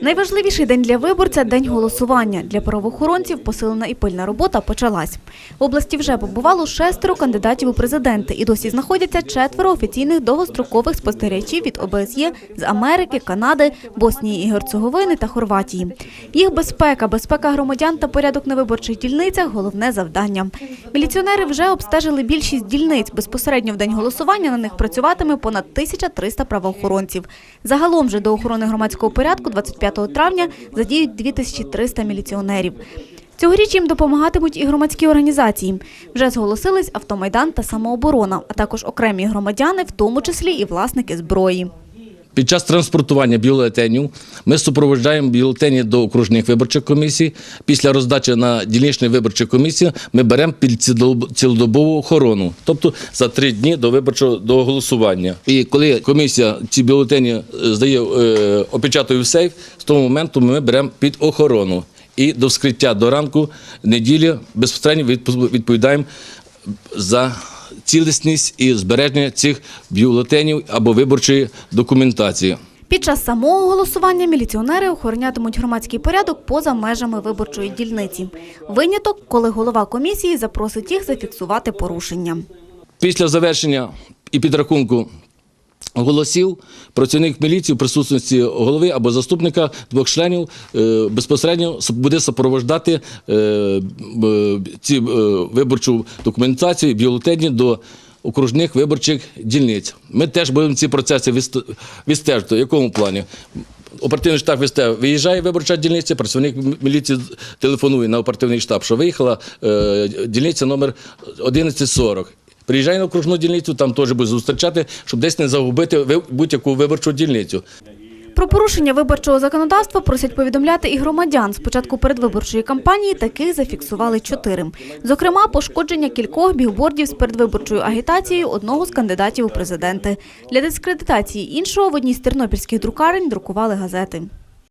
Найважливіший день для виборця день голосування. Для правоохоронців посилена і пильна робота почалась. В області вже побувало шестеро кандидатів у президенти і досі знаходяться четверо офіційних довгострокових спостерігачів від ОБСЄ з Америки, Канади, Боснії і Герцеговини та Хорватії. Їх безпека, безпека громадян та порядок на виборчих дільницях – головне завдання. Міліціонери вже обстежили більшість дільниць. Безпосередньо в день голосування на них працюватиме понад 1300 правоохоронців. Загалом же до охорони громадського порядку 25 травня задіють 2300 міліціонерів. Цьогоріч їм допомагатимуть і громадські організації. Вже зголосились автомайдан та самооборона, а також окремі громадяни, в тому числі і власники зброї. Під час транспортування бюлетенів ми супроводжуємо бюлетені до окружних виборчих комісій. Після роздачі на дільничні виборчі комісії ми беремо під цілодобову охорону, тобто за три дні до виборчого до голосування. І коли комісія ці бюлетені е, здає, е, опечатує в сейф, з того моменту ми беремо під охорону. І до вскриття до ранку неділі безпосередньо відпо- відповідаємо за цілісність і збереження цих бюлетенів або виборчої документації. Під час самого голосування міліціонери охоронятимуть громадський порядок поза межами виборчої дільниці. Виняток, коли голова комісії запросить їх зафіксувати порушення. Після завершення і підрахунку голосів працівник міліції в присутності голови або заступника двох членів е, безпосередньо буде супроводжувати е, ці е, виборчу документацію, бюлетені до окружних виборчих дільниць. Ми теж будемо ці процеси відст- відстежувати. В якому плані? Оперативний штаб виїжджає виборча дільниця, працівник міліції телефонує на оперативний штаб, що виїхала дільниця номер 1140. Приїжджає на окружну дільницю, там теж буде зустрічати, щоб десь не загубити будь-яку виборчу дільницю. Про порушення виборчого законодавства просять повідомляти і громадян. Спочатку передвиборчої кампанії таких зафіксували чотири. Зокрема, пошкодження кількох бігбордів з передвиборчою агітацією одного з кандидатів у президенти. Для дискредитації іншого в одній з тернопільських друкарень друкували газети.